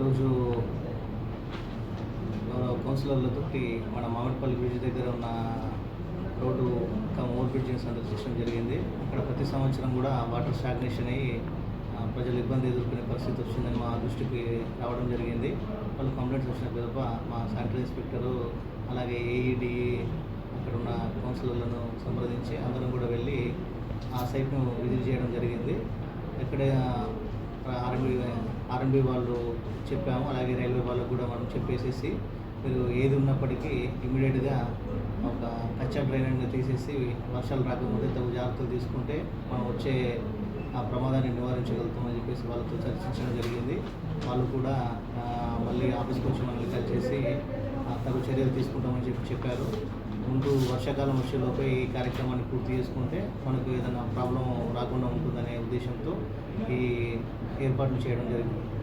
ఈరోజు కౌన్సిలర్లతో మన మామిడిపల్లి బ్రిడ్జ్ దగ్గర ఉన్న రోడ్డు కమ్ ఓవర్ బ్రిడ్జ్ సందర్శించడం జరిగింది. అక్కడ ప్రతి సంవత్సరం కూడా వాటర్ స్టాగ్నేషన్ అయ్యి ప్రజలు ఇబ్బంది ఎదుర్కొనే పరిస్థితి వచ్చిందని మా దృష్టికి రావడం జరిగింది. వాళ్ళు కంప్లైంట్స్ వచ్చిన తప్ప మా శానిటరీ ఇన్స్పెక్టరు అలాగే ఏఈడి అక్కడ ఉన్న కౌన్సిలర్లను సంప్రదించి అందరం కూడా వెళ్ళి ఆ సైట్ను విజిట్ చేయడం జరిగింది. ఎక్కడ ఆర్ ఆర్ఎంబి వాళ్ళు చెప్పాము అలాగే రైల్వే వాళ్ళకు కూడా మనం చెప్పేసేసి మీరు ఏది ఉన్నప్పటికీ ఇమీడియట్గా ఒక కచ్చా డ్రైనేజ్ తీసేసి వర్షాలు రాకముందే తగు జాగ్రత్తలు తీసుకుంటే మనం వచ్చే ఆ ప్రమాదాన్ని నివారించగలుగుతామని చెప్పేసి వాళ్ళతో చర్చించడం జరిగింది. వాళ్ళు కూడా మళ్ళీ ఆఫీస్కి వచ్చి మనల్ని కలిసి చేసి తగు చర్యలు తీసుకుంటామని చెప్పి చెప్పారు. ముందు వర్షాకాలం వచ్చేలోపే ఈ కార్యక్రమాన్ని పూర్తి చేసుకుంటే మనకు ఏదైనా ప్రాబ్లం రాకుండా ఉంటుందనే ఉద్దేశంతో ఈ ఏర్పాట్లు చేయడం జరిగింది.